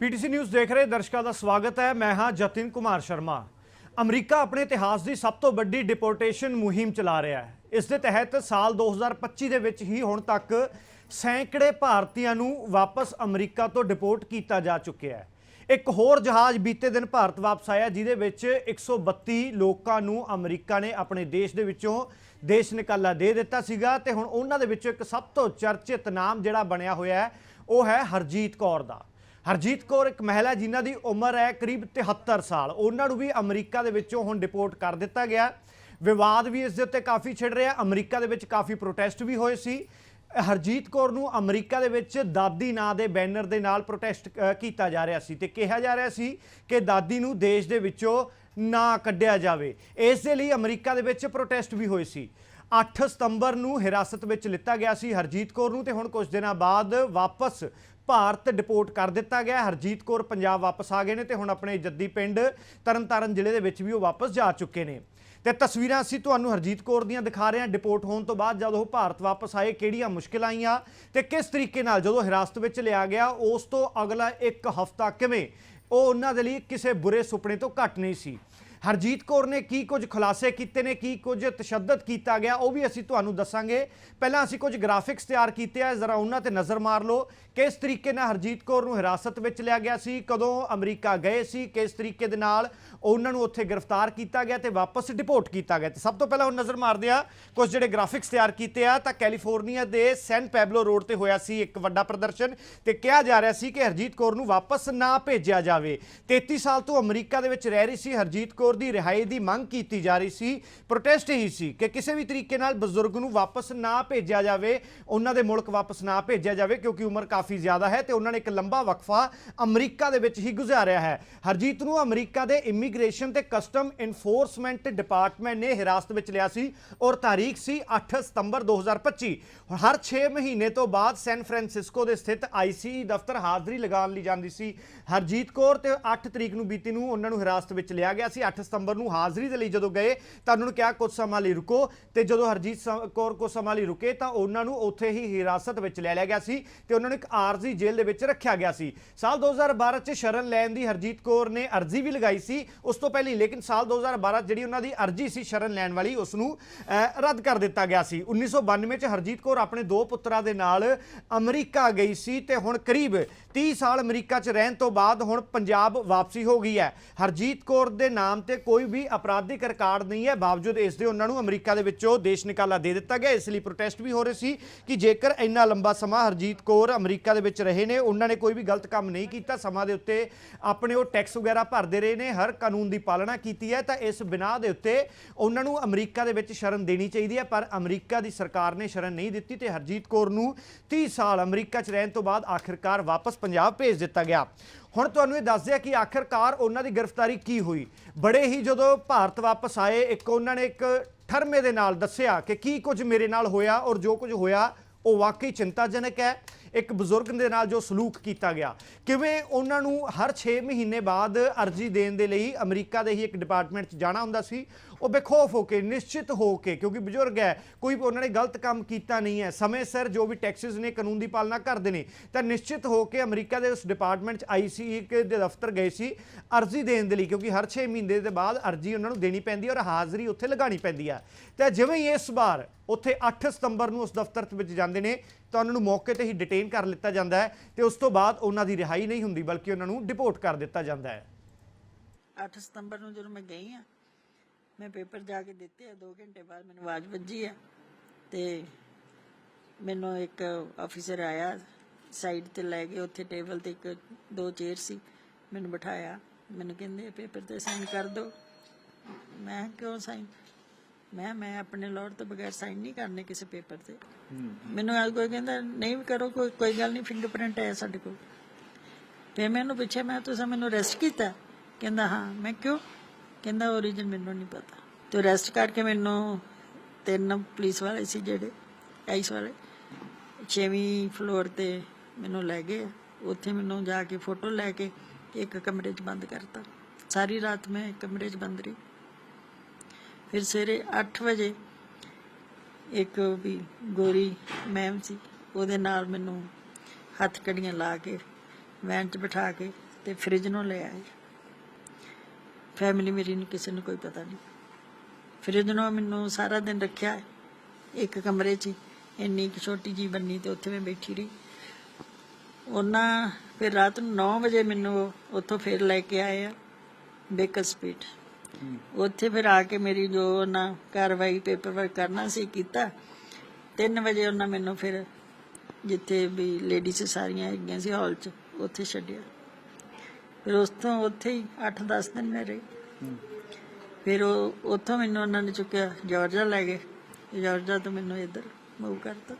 PTC news ਦੇਖ ਰਹੇ ਦਰਸ਼ਕਾਂ ਦਾ ਸਵਾਗਤ ਹੈ। ਮੈਂ ਹਾਂ ਜਤਿਨ ਕੁਮਾਰ ਸ਼ਰਮਾ। ਅਮਰੀਕਾ ਆਪਣੇ ਇਤਿਹਾਸ ਦੀ ਸਭ ਤੋਂ ਵੱਡੀ ਡਿਪੋਰਟੇਸ਼ਨ ਮੁਹਿੰਮ ਚਲਾ ਰਿਹਾ ਹੈ। ਇਸ ਦੇ ਤਹਿਤ ਸਾਲ 2025 ਦੇ ਵਿੱਚ ਹੀ ਹੁਣ ਤੱਕ ਸੈਂਕੜੇ ਭਾਰਤੀਆਂ ਨੂੰ ਵਾਪਸ ਅਮਰੀਕਾ ਤੋਂ ਡਿਪੋਰਟ ਕੀਤਾ ਜਾ ਚੁੱਕਿਆ ਹੈ। ਇੱਕ ਹੋਰ ਜਹਾਜ਼ ਬੀਤੇ ਦਿਨ ਭਾਰਤ ਵਾਪਸ ਆਇਆ, ਜਿਹਦੇ ਵਿੱਚ 132 ਲੋਕਾਂ ਨੂੰ ਅਮਰੀਕਾ ਨੇ ਆਪਣੇ ਦੇਸ਼ ਦੇ ਵਿੱਚੋਂ ਦੇਸ਼ ਨਿਕਾਲਾ ਦੇ ਦਿੱਤਾ ਸੀਗਾ ਤੇ ਹੁਣ ਉਹਨਾਂ ਦੇ ਵਿੱਚੋਂ ਇੱਕ ਸਭ ਤੋਂ ਚਰਚਿਤ ਨਾਮ ਜਿਹੜਾ ਬਣਿਆ ਹੋਇਆ ਹੈ, ਉਹ ਹੈ ਹਰਜੀਤ ਕੌਰ ਦਾ। ਹਰਜੀਤ ਕੌਰ ਇੱਕ ਮਹਿਲਾ ਜਿਨ੍ਹਾਂ ਦੀ ਉਮਰ ਹੈ ਕਰੀਬ 73 ਸਾਲ। ਉਹਨਾਂ ਨੂੰ ਵੀ ਅਮਰੀਕਾ ਦੇ ਵਿੱਚੋਂ ਹੁਣ ਡਿਪੋਰਟ ਕਰ ਦਿੱਤਾ ਗਿਆ। ਵਿਵਾਦ ਵੀ ਇਸ ਦੇ ਉੱਤੇ ਕਾਫੀ ਛਿੜ ਰਿਹਾ। ਅਮਰੀਕਾ ਦੇ ਵਿੱਚ ਕਾਫੀ ਪ੍ਰੋਟੈਸਟ ਵੀ ਹੋਏ ਸੀ। ਹਰਜੀਤ ਕੌਰ ਨੂੰ ਅਮਰੀਕਾ ਦੇ ਵਿੱਚ ਦਾਦੀ ਨਾਂ ਦੇ ਬੈਨਰ ਦੇ ਨਾਲ ਪ੍ਰੋਟੈਸਟ ਕੀਤਾ ਜਾ ਰਿਹਾ ਸੀ ਤੇ ਕਿਹਾ ਜਾ ਰਿਹਾ ਸੀ ਕਿ ਦਾਦੀ ਨੂੰ ਦੇਸ਼ ਦੇ ਵਿੱਚੋਂ ਨਾ ਕੱਢਿਆ ਜਾਵੇ। ਇਸ ਦੇ ਲਈ ਅਮਰੀਕਾ ਦੇ ਵਿੱਚ ਪ੍ਰੋਟੈਸਟ ਵੀ ਹੋਏ ਸੀ। 8 ਸਤੰਬਰ ਨੂੰ ਹਿਰਾਸਤ ਵਿੱਚ ਲਿੱਤਾ ਗਿਆ ਸੀ ਹਰਜੀਤ ਕੌਰ ਨੂੰ ਤੇ ਹੁਣ ਕੁਝ ਦਿਨਾਂ ਬਾਅਦ ਵਾਪਸ ਭਾਰਤ ਡਿਪੋਰਟ ਕਰ ਦਿੱਤਾ ਗਿਆ। ਹਰਜੀਤ ਕੌਰ ਪੰਜਾਬ ਵਾਪਸ ਆ ਗਏ ਨੇ ਤੇ ਹੁਣ ਆਪਣੇ ਜੱਦੀ ਪਿੰਡ ਤਰਨਤਾਰਨ ਜ਼ਿਲ੍ਹੇ ਦੇ ਵਿੱਚ ਵੀ ਉਹ ਵਾਪਸ ਜਾ ਚੁੱਕੇ ਨੇ। ਤੇ ਤਸਵੀਰਾਂ ਅਸੀਂ ਤੁਹਾਨੂੰ ਹਰਜੀਤ ਕੌਰ ਦੀਆਂ ਦਿਖਾ ਰਹੇ ਹਾਂ। ਡਿਪੋਰਟ ਹੋਣ ਤੋਂ ਬਾਅਦ ਜਦ ਉਹ ਭਾਰਤ ਵਾਪਸ ਆਏ, ਕਿਹੜੀਆਂ ਮੁਸ਼ਕਿਲਾਂ ਆਈਆਂ ਤੇ ਕਿਸ ਤਰੀਕੇ ਨਾਲ ਜਦੋਂ ਹਿਰਾਸਤ ਵਿੱਚ ਲਿਆ ਗਿਆ, ਉਸ ਤੋਂ ਅਗਲਾ ਇੱਕ ਹਫ਼ਤਾ ਕਿਵੇਂ? ਉਹ ਉਹਨਾਂ ਦੇ ਲਈ ਕਿਸੇ ਬੁਰੇ ਸੁਪਨੇ ਤੋਂ ਘੱਟ ਨਹੀਂ ਸੀ। ਹਰਜੀਤ ਕੌਰ ਨੇ ਕੀ ਕੁਝ ਖੁਲਾਸੇ ਕੀਤੇ ਨੇ, ਕੀ ਕੁਝ ਤਸ਼ੱਦਦ ਕੀਤਾ ਗਿਆ, ਉਹ ਵੀ ਅਸੀਂ ਤੁਹਾਨੂੰ ਦੱਸਾਂਗੇ। ਪਹਿਲਾਂ ਅਸੀਂ ਕੁਝ ਗ੍ਰਾਫਿਕਸ ਤਿਆਰ ਕੀਤੇ ਆ, ਜ਼ਰਾ ਉਹਨਾਂ ਤੇ ਨਜ਼ਰ ਮਾਰ ਲਓ। ਕਿਸ ਤਰੀਕੇ ਨਾਲ ਹਰਜੀਤ ਕੌਰ ਨੂੰ ਹਿਰਾਸਤ ਵਿੱਚ ਲਿਆ ਗਿਆ ਸੀ, ਕਦੋਂ ਅਮਰੀਕਾ ਗਏ ਸੀ, ਕਿਸ ਤਰੀਕੇ ਦੇ ਨਾਲ ਉਹਨਾਂ ਨੂੰ ਉੱਥੇ ਗ੍ਰਿਫਤਾਰ ਕੀਤਾ ਗਿਆ ਤੇ ਵਾਪਸ ਡਿਪੋਰਟ ਕੀਤਾ ਗਿਆ। ਤੇ ਸਭ ਤੋਂ ਪਹਿਲਾਂ ਹੁਣ ਨਜ਼ਰ ਮਾਰਦੇ ਆ, ਕੁਝ ਜਿਹੜੇ ਗ੍ਰਾਫਿਕਸ ਤਿਆਰ ਕੀਤੇ ਆ, ਤਾਂ ਕੈਲੀਫੋਰਨੀਆ ਦੇ ਸੈਨ ਪੈਬਲੋ ਰੋਡ ਤੇ ਹੋਇਆ ਸੀ ਇੱਕ ਵੱਡਾ ਪ੍ਰਦਰਸ਼ਨ ਤੇ ਕਿਹਾ ਜਾ ਰਿਹਾ ਸੀ ਕਿ ਹਰਜੀਤ ਕੌਰ ਨੂੰ ਵਾਪਸ ਨਾ ਭੇਜਿਆ ਜਾਵੇ। 33 ਸਾਲ ਤੋਂ ਅਮਰੀਕਾ ਦੇ ਵਿੱਚ ਰਹਿ ਰਹੀ ਸੀ ਹਰਜੀਤ ਕੌਰ ਦੀ ਰਿਹਾਈ ਦੀ ਮੰਗ ਕੀਤੀ ਜਾ ਰਹੀ ਸੀ। ਪ੍ਰੋਟੈਸਟ ਹੀ ਸੀ ਕਿ ਕਿਸੇ ਵੀ ਤਰੀਕੇ ਨਾਲ ਬਜ਼ੁਰਗ ਨੂੰ ਵਾਪਸ ਨਾ ਭੇਜਿਆ ਜਾਵੇ, ਉਹਨਾਂ ਦੇ ਮੁਲਕ ਵਾਪਸ ਨਾ ਭੇਜਿਆ ਜਾਵੇ, ਕਿਉਂਕਿ ਉਮਰ ਕਾਫੀ ਜ਼ਿਆਦਾ ਹੈ ਤੇ ਉਹਨਾਂ ਨੇ ਇੱਕ ਲੰਬਾ ਵਕਫਾ ਅਮਰੀਕਾ ਦੇ ਵਿੱਚ ਹੀ ਗੁਜ਼ਾਰਿਆ ਹੈ। ਹਰਜੀਤ ਨੂੰ ਅਮਰੀਕਾ ਦੇ ਇਮੀਗ੍ਰੇਸ਼ਨ ਤੇ ਕਸਟਮ ਇਨਫੋਰਸਮੈਂਟ ਡਿਪਾਰਟਮੈਂਟ ਨੇ ਹਿਰਾਸਤ ਵਿੱਚ ਲਿਆ ਸੀ ਔਰ ਤਾਰੀਖ ਸੀ 8 ਸਤੰਬਰ 2025 ਹਰ 6 ਮਹੀਨੇ ਤੋਂ ਬਾਅਦ ਸੈਨ ਫਰਾਂਸਿਸਕੋ ਦੇ ਸਥਿਤ ਆਈਸੀਈ ਦਫ਼ਤਰ ਹਾਜ਼ਰੀ ਲਗਾਉਣ ਲਈ ਜਾਂਦੀ ਸੀ। ਹਰਜੀਤ ਕੌਰ ਤੇ 8 ਤਰੀਕ ਨੂੰ ਬੀਤੀ ਨੂੰ ਉਹਨਾਂ ਨੂੰ ਹਿਰਾਸਤ ਵਿੱਚ ਲਿਆ ਗਿਆ ਸੀ। 8 ਸਤੰਬਰ ਨੂੰ ਹਾਜ਼ਰੀ ਦੇ ਲਈ ਜਦੋਂ ਗਏ ਤਾਂ ਉਹਨਾਂ ਨੂੰ ਕਿਹਾ ਕੁਝ ਸਮਾਂ ਲਈ ਰੁਕੋ ਤੇ ਜਦੋਂ ਹਰਜੀਤ ਕੌਰ ਕੁਝ ਸਮਾਂ ਲਈ ਰੁਕੇ ਤਾਂ ਉਹਨਾਂ ਨੂੰ ਉੱਥੇ ਹੀ ਹਿਰਾਸਤ ਵਿੱਚ ਲੈ ਲਿਆ ਗਿਆ ਸੀ ਤੇ ਉਹਨਾਂ ਨੂੰ ਇੱਕ ਆਰਜ਼ੀ ਜੇਲ੍ਹ ਦੇ ਵਿੱਚ ਰੱਖਿਆ ਗਿਆ ਸੀ। ਸਾਲ 2012 ਚ ਸ਼ਰਨ ਲੈਣ ਦੀ ਹਰਜੀਤ ਕੌਰ ਨੇ ਅਰਜ਼ੀ ਵੀ ਲਗਾਈ ਸੀ ਉਸ ਤੋਂ ਪਹਿਲੀ, ਲੇਕਿਨ ਸਾਲ 2012 ਜਿਹੜੀ ਉਹਨਾਂ ਦੀ ਅਰਜ਼ੀ ਸੀ ਸ਼ਰਨ ਲੈਣ ਵਾਲੀ ਉਸ ਨੂੰ ਰੱਦ ਕਰ ਦਿੱਤਾ ਗਿਆ ਸੀ। 1992 ਚ ਹਰਜੀਤ ਕੌਰ ਆਪਣੇ ਦੋ ਪੁੱਤਰਾਂ ਦੇ ਨਾਲ ਅਮਰੀਕਾ ਗਈ ਸੀ ਤੇ ਹੁਣ ਕਰੀਬ 30 ਸਾਲ ਅਮਰੀਕਾ 'ਚ ਰਹਿਣ ਤੋਂ ਬਾਅਦ ਹੁਣ ਪੰਜਾਬ ਵਾਪਸੀ ਹੋ ਗਈ ਹੈ। ਹਰਜੀਤ ਕੌਰ ਦੇ ਨਾਮ ਤੇ ਕੋਈ ਵੀ ਅਪਰਾਧਿਕ ਰਿਕਾਰਡ ਨਹੀਂ ਹੈ। ਬਾਵਜੂਦ ਇਸ ਦੇ ਉਹਨਾਂ ਨੂੰ ਅਮਰੀਕਾ ਦੇ ਵਿੱਚੋਂ ਦੇਸ਼ ਨਿਕਾਲਾ ਦੇ ਦਿੱਤਾ ਗਿਆ। ਇਸ ਲਈ ਪ੍ਰੋਟੈਸਟ ਵੀ ਹੋ ਰਹੇ ਸੀ ਕਿ ਜੇਕਰ ਇੰਨਾ ਲੰਬਾ ਸਮਾਂ ਹਰਜੀਤ ਕੌਰ ਅਮਰੀਕਾ ਦੇ ਵਿੱਚ ਰਹੇ ਨੇ, ਉਹਨਾਂ ਨੇ ਕੋਈ ਵੀ ਗਲਤ ਕੰਮ ਨਹੀਂ ਕੀਤਾ। ਸਮਾਂ ਦੇ ਉੱਤੇ ਆਪਣੇ ਉਹ ਟੈਕਸ ਵਗੈਰਾ ਭਰਦੇ ਰਹੇ ਨੇ, ਹਰ ਕਾਨੂੰਨ ਦੀ ਪਾਲਣਾ ਕੀਤੀ ਹੈ। ਤਾਂ ਇਸ ਬਿਨਾਹ ਦੇ ਉੱਤੇ ਉਹਨਾਂ ਨੂੰ ਅਮਰੀਕਾ ਦੇ ਵਿੱਚ ਸ਼ਰਨ ਦੇਣੀ ਚਾਹੀਦੀ ਹੈ। ਪਰ ਅਮਰੀਕਾ ਦੀ ਸਰਕਾਰ ਨੇ ਸ਼ਰਨ ਨਹੀਂ ਦਿੱਤੀ ਤੇ ਹਰਜੀਤ ਕੌਰ ਨੂੰ 30 ਸਾਲ ਅਮਰੀਕਾ 'ਚ ਰਹਿਣ ਤੋਂ ਬਾਅਦ ਆਖਿਰਕਾਰ ਵਾਪਸ ਪੰਜਾਬ ਭੇਜ ਦਿੱਤਾ ਗਿਆ। ਹੁਣ ਤੁਹਾਨੂੰ ਇਹ ਦੱਸ ਦਿਆ ਕਿ ਆਖਿਰਕਾਰ ਉਹਨਾਂ ਦੀ ਗ੍ਰਿਫਤਾਰੀ ਕੀ ਹੋਈ? ਬੜੇ ਹੀ ਜਦੋਂ ਭਾਰਤ ਵਾਪਸ ਆਏ, ਇੱਕ ਉਹਨਾਂ ਨੇ ਇੱਕ ਠਰਮੇ ਦੇ ਨਾਲ ਦੱਸਿਆ ਕਿ ਕੀ ਕੁਝ ਮੇਰੇ ਨਾਲ ਹੋਇਆ ਔਰ ਜੋ ਕੁਝ ਹੋਇਆ, ਉਹ ਵਾਕਈ ਚਿੰਤਾਜਨਕ ਹੈ। ਇੱਕ ਬਜ਼ੁਰਗ ਦੇ ਨਾਲ ਜੋ ਸਲੂਕ ਕੀਤਾ ਗਿਆ। ਕਿਵੇਂ ਉਹਨਾਂ ਨੂੰ ਹਰ 6 ਮਹੀਨੇ ਬਾਅਦ ਅਰਜ਼ੀ ਦੇਣ ਦੇ ਲਈ ਅਮਰੀਕਾ ਦੇ ਹੀ ਇੱਕ ਡਿਪਾਰਟਮੈਂਟ 'ਚ ਜਾਣਾ ਹੁੰਦਾ ਸੀ ਉਹ ਬੇਖੌਫ ਹੋ ਕੇ, ਨਿਸ਼ਚਿਤ ਹੋ ਕੇ, ਕਿਉਂਕਿ ਬਜ਼ੁਰਗ ਹੈ, ਕੋਈ ਵੀ ਉਹਨਾਂ ਨੇ ਗਲਤ ਕੰਮ ਕੀਤਾ ਨਹੀਂ ਹੈ। ਸਮੇਂ ਸਿਰ ਜੋ ਵੀ ਟੈਕਸਿਸ ਨੇ, ਕਾਨੂੰਨ ਦੀ ਪਾਲਣਾ ਕਰਦੇ ਨੇ। ਤਾਂ ਨਿਸ਼ਚਿਤ ਹੋ ਕੇ ਅਮਰੀਕਾ ਦੇ ਉਸ ਡਿਪਾਰਟਮੈਂਟ 'ਚ ਆਈਸੀਈ ਦੇ ਦਫ਼ਤਰ ਗਏ ਸੀ, ਅਰਜ਼ੀ ਦੇਣ ਦੇ ਲਈ, ਕਿਉਂਕਿ ਹਰ 6 ਮਹੀਨੇ ਦੇ ਬਾਅਦ ਅਰਜ਼ੀ ਉਹਨਾਂ ਨੂੰ ਦੇਣੀ ਪੈਂਦੀ ਹੈ ਔਰ ਹਾਜ਼ਰੀ ਉੱਥੇ ਲਗਾਣੀ ਪੈਂਦੀ ਹੈ। ਤੇ ਜਿਵੇਂ ਹੀ ਇਸ ਵਾਰ ਉੱਥੇ 8 ਸਤੰਬਰ ਨੂੰ ਉਸ ਦਫ਼ਤਰ ਵਿੱਚ ਜਾਂਦੇ ਨੇ, ਤਾਂ ਉਹਨਾਂ ਨੂੰ ਮੌਕੇ ਤੇ ਹੀ ਡਿਟੇਨ ਕਰ ਲਿੱਤਾ ਜਾਂਦਾ ਹੈ ਤੇ ਉਸ ਤੋਂ ਬਾਅਦ ਉਹਨਾਂ ਦੀ ਰਿਹਾਈ ਨਹੀਂ ਹੁੰਦੀ, ਬਲਕਿ ਉਹਨਾਂ ਨੂੰ ਡਿਪੋਰਟ ਕਰ ਦਿੱਤਾ ਜਾਂਦਾ ਹੈ। 8 ਸਤੰਬਰ ਨੂੰ ਜਦੋਂ ਮੈਂ ਗਈ ਆ ਮੈਂ ਪੇਪਰ ਜਾ ਕੇ ਦਿੱਤੇ ਆ 2 ਘੰਟੇ ਬਾਅਦ ਮੈਨੂੰ ਆਵਾਜ਼ ਵੱਜੀ ਆ ਤੇ ਮੈਨੂੰ ਇੱਕ ਆਫੀਸਰ ਆਇਆ ਸਾਈਡ ਤੇ ਲੈ ਕੇ ਉੱਥੇ ਟੇਬਲ ਤੇ ਇੱਕ ਦੋ ਚੇਅਰ ਸੀ ਮੈਨੂੰ ਬਿਠਾਇਆ ਮੈਨੂੰ ਕਹਿੰਦੇ ਪੇਪਰ ਤੇ ਸਾਈਨ ਕਰ ਦਿਓ ਮੈਂ ਕਿਉਂ ਸਾਈਨ ਮੈਂ ਮੈਂ ਆਪਣੇ ਲੋੜ ਤੋਂ ਬਗੈਰ ਸਾਈਨ ਨਹੀਂ ਕਰਨੇ ਕਿਸੇ ਪੇਪਰ ਤੇ। ਮੈਨੂੰ ਅੱਜ ਕੋਈ ਕਹਿੰਦਾ ਨਹੀਂ ਵੀ ਕਰੋ ਕੋਈ ਕੋਈ ਗੱਲ ਨਹੀਂ ਫਿੰਗਰਪ੍ਰਿੰਟ ਹੈ ਸਾਡੇ ਕੋਲ। ਫਿਰ ਮੈਨੂੰ ਪੁੱਛਿਆ ਮੈਂ ਤੁਸੀਂ ਮੈਨੂੰ ਅਰੈਸਟ ਕੀਤਾ? ਕਹਿੰਦਾ ਹਾਂ। ਮੈਂ ਕਿਉਂ? ਕਹਿੰਦਾ origin ਮੈਨੂੰ ਨਹੀਂ ਪਤਾ। ਤੇ ਅਰੈਸਟ ਕਰਕੇ ਮੈਨੂੰ ਤਿੰਨ ਪੁਲਿਸ ਵਾਲੇ ਸੀ ਜਿਹੜੇ ਆਈਸ ਵਾਲੇ, ਛੇਵੀਂ ਫਲੋਰ ਤੇ ਮੈਨੂੰ ਲੈ ਗਏ। ਉੱਥੇ ਮੈਨੂੰ ਜਾ ਕੇ ਫੋਟੋ ਲੈ ਕੇ ਇੱਕ ਕਮਰੇ 'ਚ ਬੰਦ ਕਰਤਾ। ਸਾਰੀ ਰਾਤ ਮੈਂ ਕਮਰੇ 'ਚ ਬੰਦ ਰਹੀ। ਫਿਰ ਸਵੇਰੇ 8 ਵਜੇ ਇੱਕ ਵੀ ਗੋਰੀ ਮੈਮ ਸੀ, ਉਹਦੇ ਨਾਲ ਮੈਨੂੰ ਹੱਥ ਕੜੀਆਂ ਲਾ ਕੇ ਵੈਨ 'ਚ ਬਿਠਾ ਕੇ ਤੇ ਫ੍ਰਿਜ ਨੂੰ ਲੈ ਆਏ। ਫੈਮਿਲੀ ਮੇਰੀ ਨੂੰ ਕਿਸੇ ਨੂੰ ਕੋਈ ਪਤਾ ਨਹੀਂ। ਫ੍ਰਿਜ ਨੂੰ ਮੈਨੂੰ ਸਾਰਾ ਦਿਨ ਰੱਖਿਆ ਇੱਕ ਕਮਰੇ 'ਚ। ਇੰਨੀ ਕੁ ਛੋਟੀ ਜੀ ਬੰਨੀ ਤੇ ਉੱਥੇ ਮੈਂ ਬੈਠੀ ਰਹੀ। ਉਹਨਾਂ ਫਿਰ ਰਾਤ ਨੂੰ 9 ਵਜੇ ਮੈਨੂੰ ਉੱਥੋਂ ਫਿਰ ਲੈ ਕੇ ਆਏ ਆ ਬੇਕਰ ਸਪੀਟ ਉੱਥੇ ਫਿਰ ਆ ਕੇ ਮੇਰੀ ਜੋ ਉਹਨਾਂ ਕਾਰਵਾਈ ਪੇਪਰ ਵਰਕ ਕਰਨਾ ਸੀ ਕੀਤਾ। 3 ਵਜੇ ਉਹਨਾਂ ਮੈਨੂੰ ਫਿਰ ਜਿੱਥੇ ਵੀ ਲੇਡੀਜ਼ ਸਾਰੀਆਂ ਹੈਗੀਆਂ ਸੀ ਹਾਲ 'ਚ ਉੱਥੇ ਛੱਡਿਆ। ਫਿਰ ਉਸ ਤੋਂ ਉੱਥੇ ਹੀ 8-10 ਦਿਨ ਮੈਂ ਰਹੀ। ਫਿਰ ਉਹ ਉੱਥੋਂ ਮੈਨੂੰ ਉਹਨਾਂ ਨੇ ਚੁੱਕਿਆ ਜਾਰਜਾ ਲੈ ਗਏ। ਜਾਰਜਾ ਤੋਂ ਮੈਨੂੰ ਇੱਧਰ ਮੂਵ ਕਰਤਾ।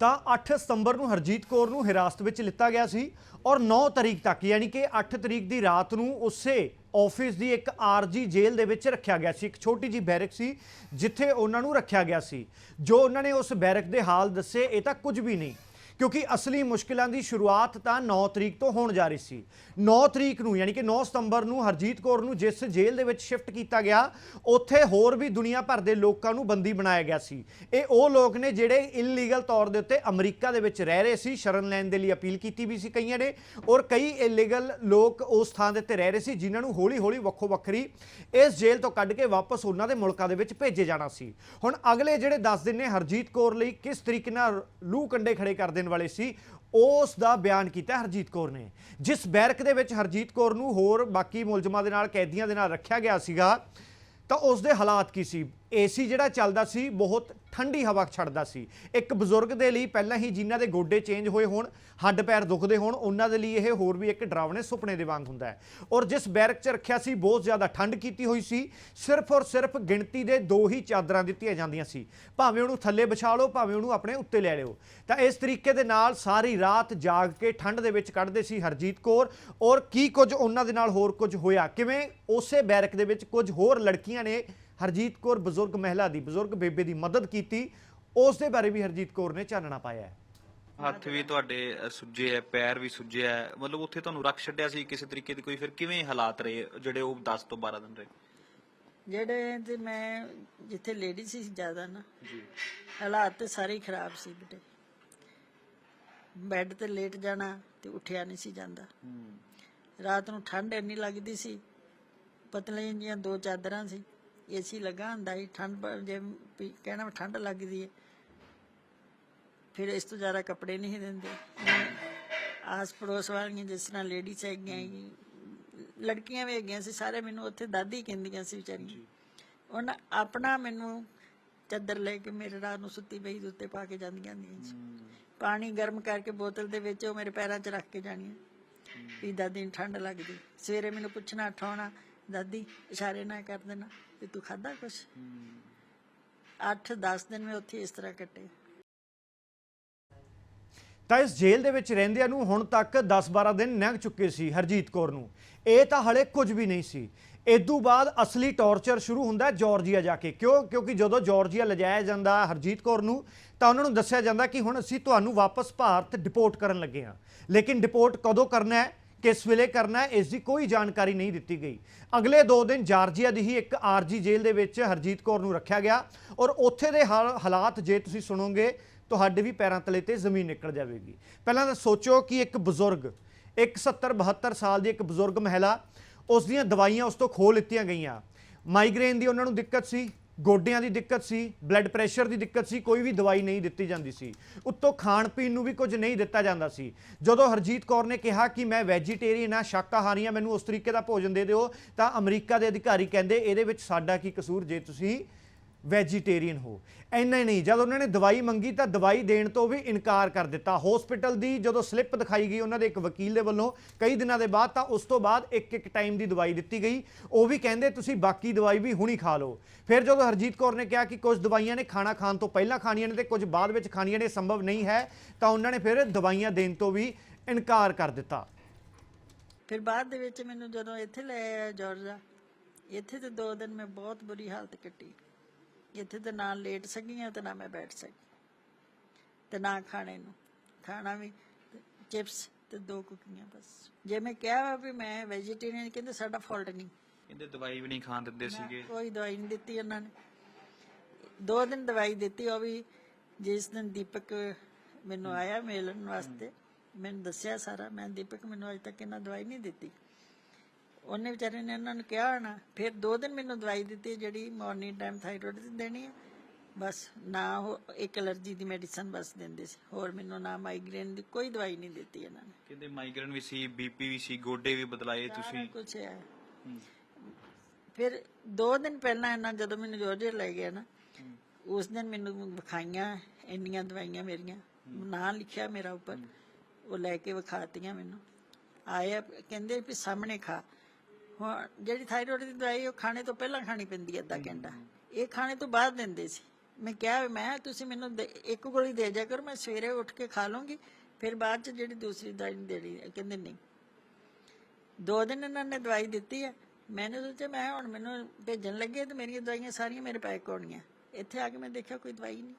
ਤਾਂ 8 ਸਤੰਬਰ ਨੂੰ ਹਰਜੀਤ ਕੌਰ ਨੂੰ ਹਿਰਾਸਤ ਵਿੱਚ ਲਿੱਤਾ ਗਿਆ ਸੀ ਔਰ 9 ਤਰੀਕ ਤੱਕ ਯਾਨੀ ਕਿ 8 ਤਰੀਕ ਦੀ ਰਾਤ ਨੂੰ ਉਸੇ ਆਫਿਸ ਦੀ ਇੱਕ ਆਰਜੀ ਜੇਲ੍ਹ ਦੇ ਵਿੱਚ ਰੱਖਿਆ ਗਿਆ ਸੀ। ਇੱਕ ਛੋਟੀ ਜੀ ਬੈਰਕ ਸੀ ਜਿੱਥੇ ਉਹਨਾਂ ਨੂੰ ਰੱਖਿਆ ਗਿਆ ਸੀ। ਜੋ ਉਹਨਾਂ ਨੇ ਉਸ ਬੈਰਕ ਦੇ ਹਾਲ ਦੱਸੇ ਇਹ ਤਾਂ ਕੁਝ ਵੀ ਨਹੀਂ। ਕਿਉਂਕਿ ਅਸਲੀ ਮੁਸ਼ਕਿਲਾਂ ਦੀ ਸ਼ੁਰੂਆਤ ਤਾਂ 9 ਤਰੀਕ ਤੋਂ ਹੋਣ ਜਾ ਰਹੀ ਸੀ। 9 ਤਰੀਕ ਨੂੰ, ਯਾਨੀ ਕਿ 9 ਸਤੰਬਰ ਨੂੰ, ਹਰਜੀਤ ਕੌਰ ਨੂੰ ਜਿਸ ਜੇਲ੍ਹ ਦੇ ਵਿੱਚ ਸ਼ਿਫਟ ਕੀਤਾ ਗਿਆ, ਉੱਥੇ ਹੋਰ ਵੀ ਦੁਨੀਆ ਭਰ ਦੇ ਲੋਕਾਂ ਨੂੰ ਬੰਦੀ ਬਣਾਇਆ ਗਿਆ ਸੀ। ਇਹ ਉਹ ਲੋਕ ਨੇ ਜਿਹੜੇ ਇਲੀਗਲ ਤੌਰ ਦੇ ਉੱਤੇ ਅਮਰੀਕਾ ਦੇ ਵਿੱਚ ਰਹਿ ਰਹੇ ਸੀ, ਸ਼ਰਨ ਲੈਣ ਦੇ ਲਈ ਅਪੀਲ ਕੀਤੀ ਵੀ ਸੀ ਕਈਆਂ ਨੇ, ਔਰ ਕਈ ਇਲੀਗਲ ਲੋਕ ਉਸ ਥਾਂ ਦੇ ਉੱਤੇ ਰਹਿ ਰਹੇ ਸੀ, ਜਿਨ੍ਹਾਂ ਨੂੰ ਹੌਲੀ-ਹੌਲੀ ਵੱਖੋ ਵੱਖਰੀ ਇਸ ਜੇਲ੍ਹ ਤੋਂ ਕੱਢ ਕੇ ਵਾਪਸ ਉਹਨਾਂ ਦੇ ਮੁਲਕਾਂ ਦੇ ਵਿੱਚ ਭੇਜੇ ਜਾਣਾ ਸੀ। ਹੁਣ ਅਗਲੇ ਜਿਹੜੇ 10 ਦਿਨ ਨੇ ਹਰਜੀਤ ਕੌਰ ਲਈ ਕਿਸ ਤਰੀਕੇ ਨਾਲ ਲੂ ਕੰਡੇ ਖੜੇ ਕਰਦੇ ਦੇਣ ਵਾਲੇ ਸੀ, ਉਸ ਦਾ ਬਿਆਨ ਕੀਤਾ ਹਰਜੀਤ ਕੌਰ ਨੇ। ਜਿਸ ਬੈਰਕ ਦੇ ਵਿੱਚ ਹਰਜੀਤ ਕੌਰ ਨੂੰ ਹੋਰ ਬਾਕੀ ਮੁਲਜ਼ਮਾਂ ਦੇ ਨਾਲ, ਕੈਦੀਆਂ ਦੇ ਨਾਲ ਰੱਖਿਆ ਗਿਆ ਸੀਗਾ, ਤਾਂ ਉਸ ਦੇ ਹਾਲਾਤ ਕੀ ਸੀ? ਏਸੀ ਜਿਹੜਾ ਚੱਲਦਾ ਸੀ, ਬਹੁਤ ਠੰਡੀ ਹਵਾ ਛੱਡਦਾ ਸੀ। ਇੱਕ ਬਜ਼ੁਰਗ ਦੇ ਲਈ ਪਹਿਲਾਂ ਹੀ ਜਿਨ੍ਹਾਂ ਦੇ ਗੋਡੇ ਚੇਂਜ ਹੋਏ ਹੋਣ, ਹੱਡ ਪੈਰ ਦੁਖਦੇ ਹੋਣ, ਉਹਨਾਂ ਦੇ ਲਈ ਇਹ ਹੋਰ ਵੀ ਇੱਕ ਡਰਾਵਣੇ ਸੁਪਨੇ ਦੇ ਵਾਂਗ ਹੁੰਦਾ ਹੈ। ਔਰ ਜਿਸ ਬੈਰਕ 'ਚ ਰੱਖਿਆ ਸੀ, ਬਹੁਤ ਜ਼ਿਆਦਾ ਠੰਡ ਕੀਤੀ ਹੋਈ ਸੀ, ਸਿਰਫ ਔਰ ਸਿਰਫ ਗਿਣਤੀ ਦੇ ਦੋ ਹੀ ਚਾਦਰਾਂ ਦਿੱਤੀਆਂ ਜਾਂਦੀਆਂ ਸੀ। ਭਾਵੇਂ ਉਹਨੂੰ ਥੱਲੇ ਵਿਛਾ ਲਓ, ਭਾਵੇਂ ਉਹਨੂੰ ਆਪਣੇ ਉੱਤੇ ਲੈ ਲਿਓ। ਤਾਂ ਇਸ ਤਰੀਕੇ ਦੇ ਨਾਲ ਸਾਰੀ ਰਾਤ ਜਾਗ ਕੇ ਠੰਡ ਦੇ ਵਿੱਚ ਕੱਢਦੇ ਸੀ ਹਰਜੀਤ ਕੌਰ। ਔਰ ਕੀ ਕੁਝ ਉਹਨਾਂ ਦੇ ਨਾਲ ਹੋਰ ਕੁਝ ਹੋਇਆ? ਕਿਵੇਂ ਉਸੇ ਬੈਰਕ ਦੇ ਵਿੱਚ ਕੁਝ ਹੋਰ ਲੜਕੀਆਂ ਨੇ ਹਰਜੀਤ ਕੌਰ ਬਜ਼ੁਰਗ ਮਹਿਲਾ ਦੀ ਬਜ਼ੁਰਗ ਬੇਬੇ ਦੀ ਮਦਦ ਕੀਤੀ ਉਸ ਦੇ ਬਾਰੇ ਵੀ ਹਰਜੀਤ ਕੌਰ ਨੇ ਚਾਨਣਾ ਪਾਇਆ ਹੈ। ਹੱਥ ਵੀ ਤੁਹਾਡੇ ਸੁੱਜੇ ਐ ਪੈਰ ਵੀ ਸੁੱਜੇ ਐ ਮਤਲਬ ਉੱਥੇ ਤੁਹਾਨੂੰ ਰੱਖ ਛੱਡਿਆ ਸੀ ਕਿਸੇ ਤਰੀਕੇ ਦੀ ਕੋਈ ਫਿਰ ਕਿਵੇਂ ਹਾਲਾਤ ਰਹੇ ਜਿਹੜੇ ਉਹ 10 ਤੋਂ 12 ਦਿਨ ਰਹੇ? ਜਿਹੜੇ ਤੇ ਮੈਂ ਜਿੱਥੇ ਲੇਡੀ ਸੀ ਜ਼ਿਆਦਾ ਨਾ ਜੀ। ਹਾਲਾਤ ਤੇ ਸਾਰੇ ਹੀ ਖਰਾਬ ਸੀ ਬੇਟੇ। ਬੈੱਡ ਤੇ ਲੇਟ ਜਾਣਾ ਤੇ ਉੱਠਿਆ ਨਹੀਂ ਸੀ ਜਾਂਦਾ। ਰਾਤ ਨੂੰ ਠੰਡ ਇੰਨੀ ਲੱਗਦੀ ਸੀ ਪਤਲੀਆਂ ਜੀਆਂ ਦੋ ਚਾਦਰਾਂ ਸੀ। ਏਸੀ ਲੱਗਾ ਹੁੰਦਾ ਸੀ ਠੰਡ ਬ- ਜੇ ਵੀ ਕਹਿਣਾ ਠੰਡ ਲੱਗਦੀ ਹੈ ਫਿਰ ਇਸ ਤੋਂ ਜ਼ਿਆਦਾ ਕੱਪੜੇ ਨਹੀਂ ਦਿੰਦੇ। ਆਸ ਪੜੋਸ ਵਾਲੀਆਂ ਜਿਸ ਤਰ੍ਹਾਂ ਲੇਡੀਜ਼ ਹੈਗੀਆਂ ਲੜਕੀਆਂ ਵੀ ਹੈਗੀਆਂ ਸੀ ਸਾਰੇ ਮੈਨੂੰ ਉੱਥੇ ਦਾਦੀ ਕਹਿੰਦੀਆਂ ਸੀ ਵਿਚਾਰੀਆਂ। ਉਹਨਾਂ ਆਪਣਾ ਮੈਨੂੰ ਚੱਦਰ ਲੈ ਕੇ ਮੇਰੇ ਰਾਤ ਨੂੰ ਸੁੱਤੀ ਪਈ ਦੇ ਉੱਤੇ ਪਾ ਕੇ ਜਾਂਦੀਆਂ ਹੁੰਦੀਆਂ ਸੀ। ਪਾਣੀ ਗਰਮ ਕਰਕੇ ਬੋਤਲ ਦੇ ਵਿੱਚ ਉਹ ਮੇਰੇ ਪੈਰਾਂ 'ਚ ਰੱਖ ਕੇ ਜਾਣੀਆਂ। ਵੀ ਦਾਦੀ ਨੂੰ ਠੰਡ ਲੱਗਦੀ। ਸਵੇਰੇ ਮੈਨੂੰ ਪੁੱਛਣਾ ਠਾਉਣਾ ਦਾਦੀ ਇਸ਼ਾਰੇ ਨਾਲ ਕਰ ਦੇਣਾ। ਵੀ ਤੂੰ ਖਾਦਾ ਕੁਛ? 8-10 ਦਿਨ ਮੈਂ ਉੱਥੇ ਇਸ ਤਰ੍ਹਾਂ ਕੱਟੇ। ਤਾਂ ਇਸ ਜੇਲ੍ਹ ਦੇ ਵਿੱਚ ਰਹਿੰਦਿਆਂ ਨੂੰ ਹੁਣ ਤੱਕ 10-12 ਦਿਨ ਲੰਘ ਚੁੱਕੇ ਸੀ ਹਰਜੀਤ ਕੌਰ ਨੂੰ। ਇਹ ਤਾਂ ਹਲੇ ਕੁਝ ਵੀ ਨਹੀਂ ਸੀ। ਇਦੋਂ ਬਾਅਦ ਅਸਲੀ ਟੌਰਚਰ ਸ਼ੁਰੂ ਹੁੰਦਾ ਹੈ ਜਾਰਜੀਆ ਜਾ ਕੇ। ਕਿਉਂ? ਕਿਉਂਕਿ ਜਦੋਂ ਜਾਰਜੀਆ ਲਿਜਾਇਆ ਜਾਂਦਾ ਹਰਜੀਤ ਕੌਰ ਨੂੰ ਤਾਂ ਉਹਨਾਂ ਨੂੰ ਦੱਸਿਆ ਜਾਂਦਾ ਕਿ ਹੁਣ ਅਸੀਂ ਤੁਹਾਨੂੰ ਵਾਪਸ ਭਾਰਤ ਡਿਪੋਰਟ ਕਰਨ ਲੱਗੇ ਹਾਂ। ਲੇਕਿਨ ਡਿਪੋਰਟ ਕਦੋਂ ਕਰਨਾ ਹੈ? ਕਿਸ ਵੇਲੇ ਕਰਨਾ ਹੈ, ਇਸ ਦੀ ਕੋਈ ਜਾਣਕਾਰੀ ਨਹੀਂ ਦਿੱਤੀ ਗਈ। ਅਗਲੇ 2 ਦਿਨ ਜਾਰਜੀਆ ਦੀ ਹੀ ਇੱਕ ਆਰਜੀ ਜੇਲ੍ਹ ਦੇ ਵਿੱਚ ਹਰਜੀਤ ਕੌਰ ਨੂੰ ਰੱਖਿਆ ਗਿਆ ਔਰ ਉੱਥੇ ਦੇ ਹਾਲ- ਹਾਲਾਤ ਜੇ ਤੁਸੀਂ ਸੁਣੋਗੇ, ਤੁਹਾਡੇ ਵੀ ਪੈਰਾਂ ਤਲੇ ਤੇ ਜ਼ਮੀਨ ਨਿਕਲ ਜਾਵੇਗੀ। ਪਹਿਲਾਂ ਤਾਂ ਸੋਚੋ ਕਿ ਇੱਕ ਬਜ਼ੁਰਗ, ਇੱਕ 70 72 ਸਾਲ ਦੀ ਇੱਕ ਬਜ਼ੁਰਗ ਮਹਿਲਾ, ਉਸ ਦੀਆਂ ਦਵਾਈਆਂ ਉਸ ਤੋਂ ਖੋਹ ਲਿੱਤੀਆਂ ਗਈਆਂ। ਮਾਈਗ੍ਰੇਨ ਦੀ ਉਹਨਾਂ ਨੂੰ ਦਿੱਕਤ ਸੀ। ਗੋਡਿਆਂ ਦੀ ਦਿੱਕਤ ਸੀ ਬਲੱਡ ਪ੍ਰੈਸ਼ਰ ਦੀ ਦਿੱਕਤ ਸੀ, ਕੋਈ ਵੀ ਦਵਾਈ ਨਹੀਂ ਦਿੱਤੀ ਜਾਂਦੀ ਸੀ। ਉੱਤੋਂ ਖਾਣ ਪੀਣ ਨੂੰ ਵੀ ਕੁਝ ਨਹੀਂ ਦਿੱਤਾ ਜਾਂਦਾ ਸੀ। ਜਦੋਂ ਹਰਜੀਤ ਕੌਰ ਨੇ ਕਿਹਾ ਕਿ ਮੈਂ ਵੈਜੀਟੇਰੀਅਨ ਆ ਸ਼ਾਕਾਹਾਰੀ ਆ ਮੈਨੂੰ ਉਸ ਤਰੀਕੇ ਦਾ ਭੋਜਨ ਦੇ ਦਿਓ, ਤਾਂ ਅਮਰੀਕਾ ਦੇ ਅਧਿਕਾਰੀ ਕਹਿੰਦੇ, ਇਹਦੇ ਵਿੱਚ ਸਾਡਾ ਕੀ ਕਸੂਰ? ਜੇ ਤੁਸੀਂ ਵੈਜੀਟੇਰੀਅਨ ਹੋ। ਇੰਨਾ ਹੀ ਨਹੀਂ, ਜਦ ਉਹਨਾਂ ਨੇ ਦਵਾਈ ਮੰਗੀ ਤਾਂ ਦਵਾਈ ਦੇਣ ਤੋਂ ਵੀ ਇਨਕਾਰ ਕਰ ਦਿੱਤਾ। ਹਸਪੀਟਲ ਦੀ ਜਦੋਂ ਸਲਿੱਪ ਦਿਖਾਈ ਗਈ, ਉਹਨਾਂ ਦੇ ਇੱਕ ਵਕੀਲ ਦੇ ਵੱਲੋਂ, ਕਈ ਦਿਨਾਂ ਦੇ ਬਾਅਦ ਤਾਂ ਉਸ ਤੋਂ ਬਾਅਦ ਇੱਕ ਇੱਕ ਟਾਈਮ ਦੀ ਦਵਾਈ ਦਿੱਤੀ ਗਈ। ਉਹ ਵੀ ਕਹਿੰਦੇ, ਤੁਸੀਂ ਬਾਕੀ ਦਵਾਈ ਵੀ ਹੁਣੀ ਖਾ ਲਓ। ਫਿਰ ਜਦੋਂ ਹਰਜੀਤ ਕੌਰ ਨੇ ਕਿਹਾ ਕਿ ਕੁਝ ਦਵਾਈਆਂ ਨੇ ਖਾਣਾ ਖਾਣ ਤੋਂ ਪਹਿਲਾਂ ਖਾਣੀਆਂ ਨੇ ਤੇ ਕੁਝ ਬਾਅਦ ਵਿੱਚ ਖਾਣੀਆਂ ਨੇ ਸੰਭਵ ਨਹੀਂ ਹੈ, ਤਾਂ ਉਹਨਾਂ ਨੇ ਫਿਰ ਦਵਾਈਆਂ ਦੇਣ ਤੋਂ ਵੀ ਇਨਕਾਰ ਕਰ ਦਿੱਤਾ। ਫਿਰ ਬਾਅਦ ਦੇ ਵਿੱਚ ਮੈਨੂੰ ਜਦੋਂ ਇੱਥੇ ਲੈ ਆਇਆ ਜਾਰਜਾ, ਇੱਥੇ ਤੇ ਦੋ ਦਿਨ ਮੈਂ ਬਹੁਤ ਬੁਰੀ ਹਾਲਤ ਕੱਟੀ। ਇੱਥੇ ਤੇ ਨਾ ਲੇਟ ਸਕੀਆਂ ਤੇ ਨਾ ਮੈਂ ਬੈਠ ਸਕੀ ਤੇ ਨਾ ਖਾਣੇ ਨੂੰ। ਖਾਣਾ ਵੀ ਚਿਪਸ ਤੇ ਦੋ ਕੁਕੀਆਂ ਬਸ। ਜੇ ਮੈਂ ਕਿਹਾ ਵੀ ਮੈਂ ਵੈਜੀਟੇਰੀਅਨ ਕਹਿੰਦੇ ਸਾਡਾ ਫਾਲਟ ਨਹੀਂ। ਕਹਿੰਦੇ ਦਵਾਈ ਵੀ ਨਹੀਂ ਖਾਣ ਦਿੰਦੇ ਸੀਗੇ। ਕੋਈ ਦਵਾਈ ਨਹੀਂ ਦਿੱਤੀ ਉਹਨਾਂ ਨੇ। ਦੋ ਦਿਨ ਦਵਾਈ ਦਿੱਤੀ ਉਹ ਵੀ ਜਿਸ ਦਿਨ ਦੀਪਕ ਮੈਨੂੰ ਆਇਆ ਮਿਲਣ ਵਾਸਤੇ ਮੈਨੂੰ ਦੱਸਿਆ ਸਾਰਾ। ਮੈਂ ਦੀਪਕ ਮੈਨੂੰ ਅਜੇ ਤੱਕ ਇਹਨਾਂ ਦਵਾਈ ਨਹੀਂ ਦਿੱਤੀ। ਉਹਨੇ ਵਿਚਾਰੇ ਨੇ ਉਹਨਾਂ ਨੂੰ ਕਿਹਾ ਹੋਣਾ ਫਿਰ ਦੋ ਦਿਨ ਮੈਨੂੰ ਦਵਾਈ ਦਿੱਤੀ ਜਿਹੜੀ ਮਾਰਨਿੰਗ ਟਾਈਮ ਥਾਈਰੋਇਡ ਦੀ ਦੇਣੀ ਹੈ। ਬਸ ਨਾ ਉਹ ਇੱਕ ਅਲਰਜੀ ਦੀ ਮੈਡੀਸਨ ਬਸ ਦਿੰਦੇ ਸੀ। ਹੋਰ ਮੈਨੂੰ ਨਾ ਮਾਈਗ੍ਰੇਨ ਦੀ ਕੋਈ ਦਵਾਈ ਨਹੀਂ ਦਿੱਤੀ ਇਹਨਾਂ ਨੇ। ਕਹਿੰਦੇ ਮਾਈਗ੍ਰੇਨ ਵੀ ਸੀ ਬੀਪੀ ਵੀ ਸੀ ਗੋਡੇ ਵੀ ਬਦਲਾਏ ਤੁਸੀਂ। ਕੁਝ ਹੈ। ਫਿਰ ਦੋ ਦਿਨ ਪਹਿਲਾਂ ਇਹਨਾਂ ਜਦੋਂ ਮੈਨੂੰ ਜੋਰਜੀਆ ਲੈ ਗਿਆ ਨਾ ਉਸ ਦਿਨ ਮੈਨੂੰ ਵਿਖਾਈਆਂ ਇੰਨੀਆਂ ਦਵਾਈਆਂ ਮੇਰੀਆਂ ਨਾਂ ਲਿਖਿਆ ਮੇਰਾ ਉੱਪਰ ਉਹ ਲੈ ਕੇ ਵਿਖਾਤੀਆਂ ਮੈਨੂੰ। ਆਇਆ ਕਹਿੰਦੇ ਵੀ ਸਾਹਮਣੇ ਖਾ। ਹੁਣ ਜਿਹੜੀ ਥਾਈਰੋਇਡ ਦੀ ਦਵਾਈ ਉਹ ਖਾਣੇ ਤੋਂ ਪਹਿਲਾਂ ਖਾਣੀ ਪੈਂਦੀ ਹੈ ਅੱਧਾ ਘੰਟਾ। ਇਹ ਖਾਣੇ ਤੋਂ ਬਾਅਦ ਦਿੰਦੇ ਸੀ। ਮੈਂ ਕਿਹਾ ਮੈਂ ਤੁਸੀਂ ਮੈਨੂੰ ਦੇ- ਇੱਕ ਗੋਲੀ ਦੇ ਜਾ ਕਰੋ, ਮੈਂ ਸਵੇਰੇ ਉੱਠ ਕੇ ਖਾ ਲੂੰਗੀ, ਫਿਰ ਬਾਅਦ ਚ ਜਿਹੜੀ ਦੂਸਰੀ ਦਵਾਈ ਦੇਣੀ ਕਹਿੰਦੇ ਨਹੀਂ। ਦੋ ਦਿਨ ਇਹਨਾਂ ਨੇ ਦਵਾਈ ਦਿੱਤੀ ਹੈ ਮੈंने ਸੋਚਿਆ, ਮੈਂ ਹੁਣ ਮੈਨੂੰ ਭੇਜਣ ਲੱਗੇ ਤੇ ਮੇਰੀਆਂ ਦਵਾਈਆਂ ਸਾਰੀਆਂ ਮੇਰੇ ਪੈਕ ਹੋਣੀਆਂ ਇੱਥੇ ਆ ਕੇ ਮੈਂ ਦੇਖਿਆ, ਕੋਈ ਦਵਾਈ ਨਹੀਂ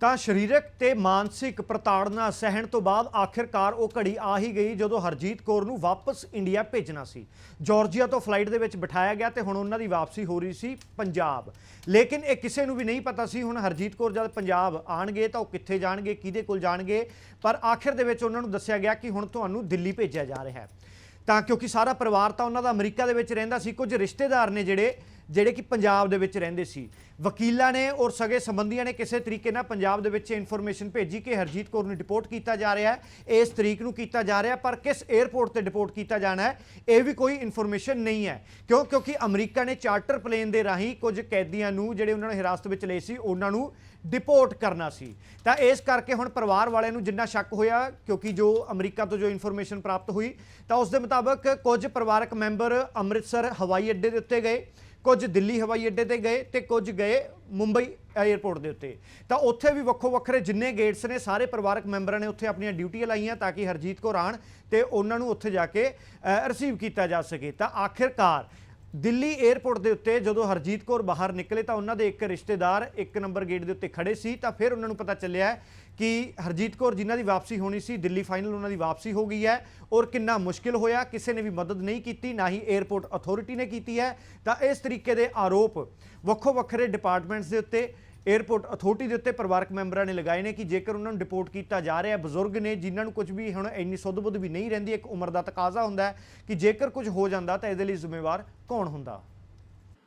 ਤਾਂ ਸਰੀਰਕ ਤੇ ਮਾਨਸਿਕ ਪ੍ਰਤਾੜਨਾ ਸਹਿਣ ਤੋਂ ਬਾਅਦ ਆਖਿਰਕਾਰ ਉਹ ਘੜੀ ਆ ਹੀ ਗਈ ਜਦੋਂ ਹਰਜੀਤ ਕੌਰ ਨੂੰ ਵਾਪਸ ਇੰਡੀਆ ਭੇਜਣਾ ਸੀ। ਜਾਰਜੀਆ ਤੋਂ ਫਲਾਈਟ ਦੇ ਵਿੱਚ ਬਿਠਾਇਆ ਗਿਆ ਤੇ ਹੁਣ ਉਹਨਾਂ ਦੀ ਵਾਪਸੀ ਹੋ ਰਹੀ ਸੀ ਪੰਜਾਬ। ਲੇਕਿਨ ਇਹ ਕਿਸੇ ਨੂੰ ਵੀ ਨਹੀਂ ਪਤਾ ਸੀ ਹੁਣ ਹਰਜੀਤ ਕੌਰ ਜਦ ਪੰਜਾਬ ਆਣਗੇ ਤਾਂ ਉਹ ਕਿੱਥੇ ਜਾਣਗੇ, ਕਿਹਦੇ ਕੋਲ ਜਾਣਗੇ, ਪਰ ਆਖਿਰ ਦੇ ਵਿੱਚ ਉਹਨਾਂ ਨੂੰ ਦੱਸਿਆ ਗਿਆ ਕਿ ਹੁਣ ਤੁਹਾਨੂੰ ਦਿੱਲੀ ਭੇਜਿਆ ਜਾ ਰਿਹਾ ਹੈ। ਤਾਂ ਕਿਉਂਕਿ ਸਾਰਾ ਪਰਿਵਾਰ ਤਾਂ ਉਹਨਾਂ ਦਾ ਅਮਰੀਕਾ ਦੇ ਵਿੱਚ ਰਹਿੰਦਾ ਸੀ, ਕੁਝ ਰਿਸ਼ਤੇਦਾਰ ਨੇ ਜਿਹੜੇ ਜਿਹੜੇ ਕਿ ਪੰਜਾਬ ਦੇ ਵਿੱਚ ਰਹਿੰਦੇ ਸੀ। ਵਕੀਲਾਂ ਨੇ ਔਰ ਸਗੇ ਸੰਬੰਧੀਆਂ ਨੇ ਕਿਸੇ ਤਰੀਕੇ ਨਾਲ ਪੰਜਾਬ ਦੇ ਵਿੱਚ ਇਨਫੋਰਮੇਸ਼ਨ ਭੇਜੀ ਕਿ ਹਰਜੀਤ ਕੌਰ ਨੂੰ ਡਿਪੋਰਟ ਕੀਤਾ ਜਾ ਰਿਹਾ ਹੈ। ਇਸ ਤਰੀਕ ਨੂੰ ਕੀਤਾ ਜਾ ਰਿਹਾ, ਪਰ ਕਿਸ 에ਅਰਪੋਰਟ ਤੇ ਡਿਪੋਰਟ ਕੀਤਾ ਜਾਣਾ ਹੈ, ਇਹ ਵੀ ਕੋਈ ਇਨਫੋਰਮੇਸ਼ਨ ਨਹੀਂ ਹੈ। ਕਿਉਂ? ਕਿਉਂਕਿ ਅਮਰੀਕਾ ਨੇ ਚਾਰਟਰ ਪਲੇਨ ਦੇ ਰਾਹੀਂ ਕੁਝ ਕੈਦੀਆਂ ਨੂੰ, ਜਿਹੜੇ ਉਹਨਾਂ ਨੇ ਹਿਰਾਸਤ ਵਿੱਚ ਲਏ ਸੀ, ਉਹਨਾਂ ਨੂੰ ਡਿਪੋਰਟ ਕਰਨਾ ਸੀ। ਤਾਂ ਇਸ ਕਰਕੇ ਹੁਣ ਪਰਿਵਾਰ ਵਾਲਿਆਂ ਨੂੰ ਜਿੰਨਾ ਸ਼ੱਕ ਹੋਇਆ, ਕਿਉਂਕਿ ਜੋ ਅਮਰੀਕਾ ਤੋਂ ਜੋ ਇਨਫੋਰਮੇਸ਼ਨ ਪ੍ਰਾਪਤ ਹੋਈ, ਤਾਂ ਉਸ ਦੇ ਮੁਤਾਬਕ ਕੁਝ ਪਰਿਵਾਰਕ ਮੈਂਬਰ ਅੰਮ੍ਰਿਤਸਰ ਹਵਾਈ ਅੱਡੇ ਦੇ ਉੱਤੇ ਗਏ। ਕੁਝ ਦਿੱਲੀ ਹਵਾਈ ਅੱਡੇ ਤੇ ਗਏ ਤੇ ਕੁਝ ਗਏ ਮੁੰਬਈ 에ਅਰਪੋਰਟ ਦੇ ਉੱਤੇ। ਤਾਂ ਉੱਥੇ ਵੀ ਵੱਖੋ ਵੱਖਰੇ ਜਿੰਨੇ ਗੇਟਸ ਨੇ, ਸਾਰੇ ਪਰਿਵਾਰਕ ਮੈਂਬਰਾਂ ਨੇ ਉੱਥੇ ਆਪਣੀਆਂ ਡਿਊਟੀਆਂ ਲਾਈਆਂ ਤਾਂ ਕਿ ਹਰਜੀਤ ਕੌਰ ਆਣ ਤੇ ਉਹਨਾਂ ਨੂੰ ਉੱਥੇ ਜਾ ਕੇ ਰਿਸੀਵ ਕੀਤਾ ਜਾ ਸਕੇ। ਤਾਂ ਆਖਿਰਕਾਰ ਦਿੱਲੀ 에ਅਰਪੋਰਟ ਦੇ ਉੱਤੇ ਜਦੋਂ ਹਰਜੀਤ ਕੌਰ ਬਾਹਰ ਨਿਕਲੇ ਤਾਂ ਉਹਨਾਂ ਦੇ ਇੱਕ ਰਿਸ਼ਤੇਦਾਰ ਇੱਕ ਨੰਬਰ ਗੇਟ ਦੇ ਉੱਤੇ ਖੜੇ ਸੀ, ਤਾਂ ਫਿਰ ਉਹਨਾਂ ਨੂੰ ਪਤਾ ਚੱਲਿਆ ਕਿ ਹਰਜੀਤ ਕੌਰ ਜਿਨ੍ਹਾਂ ਦੀ ਵਾਪਸੀ ਹੋਣੀ ਸੀ, ਦਿੱਲੀ ਫਾਈਨਲ ਉਹਨਾਂ ਦੀ ਵਾਪਸੀ ਹੋ ਗਈ ਹੈ ਔਰ ਕਿੰਨਾ ਮੁਸ਼ਕਿਲ ਹੋਇਆ, ਕਿਸੇ ਨੇ ਵੀ ਮਦਦ ਨਹੀਂ ਕੀਤੀ, ਨਾ ਹੀ 에ਅਰਪੋਰਟ ਅਥਾਰਟੀ ਨੇ ਕੀਤੀ ਹੈ। ਤਾਂ ਇਸ ਤਰੀਕੇ ਦੇ ਆਰੋਪ ਵੱਖੋ ਵੱਖਰੇ ਡਿਪਾਰਟਮੈਂਟਸ ਦੇ ਉੱਤੇ 에ਅਰਪੋਰਟ ਅਥਾਰਟੀ ਦੇ ਉੱਤੇ ਪਰਿਵਾਰਕ ਮੈਂਬਰਾਂ ਨੇ ਲਗਾਏ ਨੇ ਕਿ ਜੇਕਰ ਉਹਨਾਂ ਨੂੰ ਡਿਪੋਰਟ ਕੀਤਾ ਜਾ ਰਿਹਾ ਬਜ਼ੁਰਗ ਨੇ ਜਿਨ੍ਹਾਂ ਨੂੰ ਕੁਝ ਵੀ ਹੁਣ ਇੰਨੀ ਸੁੱਧ-ਬੁੱਧ ਵੀ ਨਹੀਂ ਰਹਿੰਦੀ, ਇੱਕ ਉਮਰ ਦਾ ਤਕਾਜ਼ਾ ਹੁੰਦਾ ਕਿ ਜੇਕਰ ਕੁਝ ਹੋ ਜਾਂਦਾ ਤਾਂ ਇਹਦੇ ਲਈ ਜ਼ਿੰਮੇਵਾਰ ਕੌਣ ਹੁੰਦਾ?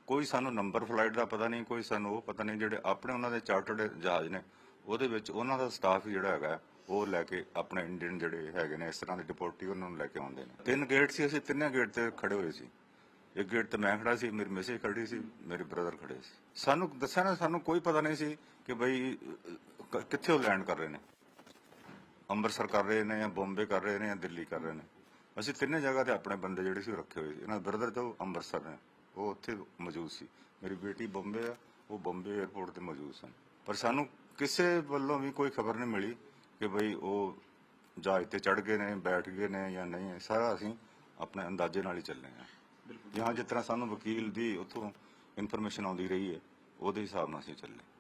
ਕੋਈ ਸਾਨੂੰ ਨੰਬਰ ਫਲਾਈਟ ਦਾ ਪਤਾ ਨਹੀਂ, ਕੋਈ ਸਾਨੂੰ ਉਹ ਪਤਾ ਨਹੀਂ, ਜਿਹੜੇ ਆਪਣੇ ਉਹਨਾਂ ਦੇ ਚਾਰਟਰਡ ਜਹਾਜ਼ ਨੇ, ਉਹਦੇ ਵਿੱਚ ਉਹਨਾਂ ਦਾ ਸਟਾਫ ਹੀ ਜਿਹੜਾ ਹੈਗਾ ਉਹ ਲੈ ਕੇ ਆਪਣੇ ਇੰਡੀਅਨ ਜਿਹੜੇ ਹੈਗੇ ਨੇ, ਇਸ ਤਰ੍ਹਾਂ ਦੇ ਡਿਪੋਰਟੀ ਉਹਨਾਂ ਨੂੰ ਲੈ ਕੇ ਆਉਂਦੇ ਨੇ। ਤਿੰਨ ਗੇਟ ਸੀ, ਅਸੀਂ ਤਿੰਨੇ ਗੇਟ ਤੇ ਖੜੇ ਹੋਏ ਸੀ। ਇੱਕ ਗੇਟ ਤੇ ਮੈਂ ਖੜਾ ਸੀ, ਮੇਰੀ ਮਿਸੇਜ ਖੜੀ ਸੀ, ਮੇਰੇ ਬ੍ਰਦਰ ਖੜੇ ਸੀ। ਸਾਨੂੰ ਦੱਸਿਆ ਨਾ, ਸਾਨੂੰ ਕੋਈ ਪਤਾ ਨਹੀਂ ਸੀ ਕਿ ਬਈ ਕ- ਕਿੱਥੇ ਉਹ ਲੈਂਡ ਕਰ ਰਹੇ ਨੇ। ਅੰਮ੍ਰਿਤਸਰ ਕਰ ਰਹੇ ਨੇ ਜਾਂ ਬੰਬੇ ਕਰ ਰਹੇ ਨੇ ਜਾਂ ਦਿੱਲੀ ਕਰ ਰਹੇ ਨੇ। ਅਸੀਂ ਤਿੰਨੇ ਜਗ੍ਹਾ ਤੇ ਆਪਣੇ ਬੰਦੇ ਜਿਹੜੇ ਸੀ ਉਹ ਰੱਖੇ ਹੋਏ ਸੀ। ਇਹਨਾਂ ਬ੍ਰਦਰ ਤੋਂ ਅੰਮ੍ਰਿਤਸਰ ਨੇ। ਉਹ ਉੱਥੇ ਮੌਜੂਦ ਸੀ। ਮੇਰੀ ਬੇਟੀ ਬੰਬੇ ਆ, ਉਹ ਬੰਬੇ 에ਅਰਪੋਰਟ ਤੇ ਮੌਜੂਦ ਸਨ। ਪਰ ਸਾਨੂੰ ਕਿਸੇ ਵੱਲੋਂ ਵੀ ਕੋਈ ਖਬਰ ਨਹੀਂ ਮਿਲੀ ਕਿ ਬਈ ਉਹ ਜਹਾਜ਼ ਤੇ ਚੜ ਗਏ ਨੇ, ਬੈਠ ਗਏ ਨੇ ਜਾਂ ਨਹੀਂ। ਸਾਰਾ ਅਸੀਂ ਆਪਣੇ ਅੰਦਾਜ਼ੇ ਨਾਲ ਹੀ ਚੱਲੇ ਆ ਜਾਂ ਜਿਸ ਤਰ੍ਹਾਂ ਸਾਨੂੰ ਵਕੀਲ ਦੀ ਉੱਥੋਂ ਇਨਫੋਰਮੇਸ਼ਨ ਆਉਂਦੀ ਰਹੀ ਹੈ, ਉਹਦੇ ਹਿਸਾਬ ਨਾਲ ਅਸੀਂ ਚੱਲੇ।